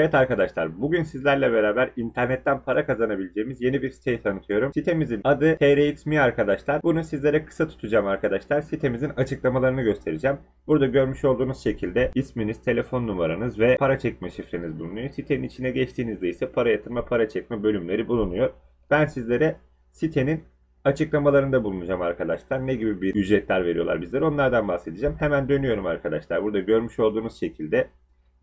Evet arkadaşlar bugün sizlerle beraber internetten para kazanabileceğimiz yeni bir siteyi tanıtıyorum. Sitemizin adı TRX.me arkadaşlar. Bunu sizlere kısa tutacağım arkadaşlar. Sitemizin açıklamalarını göstereceğim. Burada görmüş olduğunuz şekilde isminiz, telefon numaranız ve para çekme şifreniz bulunuyor. Sitenin içine geçtiğinizde ise para yatırma, para çekme bölümleri bulunuyor. Ben sizlere sitenin açıklamalarında bulunacağım arkadaşlar. Ne gibi bir ücretler veriyorlar bizlere onlardan bahsedeceğim. Hemen dönüyorum arkadaşlar. Burada görmüş olduğunuz şekilde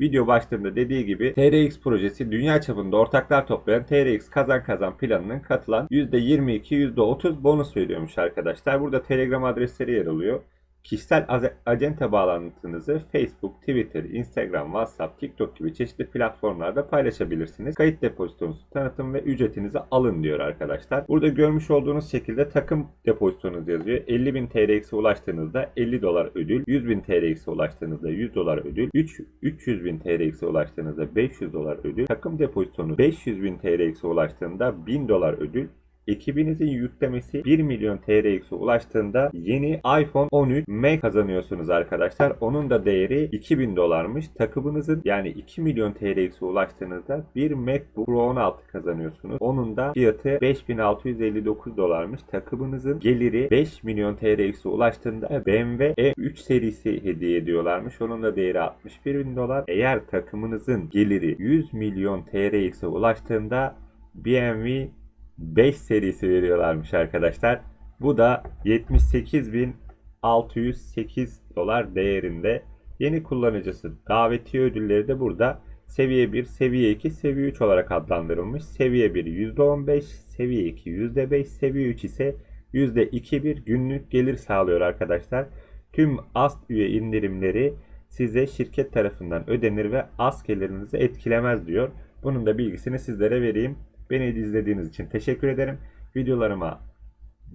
Video başlığında dediği gibi TRX projesi dünya çapında ortaklar toplayan TRX kazan kazan planının katılan %22 %30 bonus veriyormuş arkadaşlar. Burada Telegram adresleri yer alıyor. Kişisel acente bağlantınızı Facebook, Twitter, Instagram, WhatsApp, TikTok gibi çeşitli platformlarda paylaşabilirsiniz. Kayıt depozitonuzu tanıtın ve ücretinizi alın diyor arkadaşlar. Burada görmüş olduğunuz şekilde takım depozitonuz yazıyor. 50.000 TRX'e ulaştığınızda 50 dolar ödül, 100.000 TRX'e ulaştığınızda 100 dolar ödül, 3 300.000 TRX'e ulaştığınızda 500 dolar ödül, takım depozitonuz 500.000 TRX'e ulaştığında 1000 dolar ödül, Ekibinizin yüklemesi 1 milyon TRX'e ulaştığında yeni iPhone 13 Max kazanıyorsunuz arkadaşlar. Onun da değeri 2000 dolarmış. Takımınızın yani 2 milyon TRX'e ulaştığınızda bir MacBook Pro 16 kazanıyorsunuz. Onun da fiyatı 5659 dolarmış. Takımınızın geliri 5 milyon TRX'e ulaştığında BMW E3 serisi hediye ediyorlarmış. Onun da değeri 61 bin dolar. Eğer takımınızın geliri 100 milyon TRX'e ulaştığında BMW 5 serisi veriyorlarmış arkadaşlar. Bu da 78.608 dolar değerinde. Yeni kullanıcısı davetiye ödülleri de burada seviye 1, seviye 2, seviye 3 olarak adlandırılmış. Seviye 1 %15, seviye 2 %5, seviye 3 ise %2 günlük gelir sağlıyor arkadaşlar. Tüm AST üye indirimleri size şirket tarafından ödenir ve AST gelirinizi etkilemez diyor. Bunun da bilgisini sizlere vereyim. Beni izlediğiniz için teşekkür ederim. Videolarıma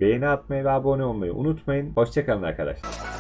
beğeni atmayı ve abone olmayı unutmayın. Hoşçakalın arkadaşlar.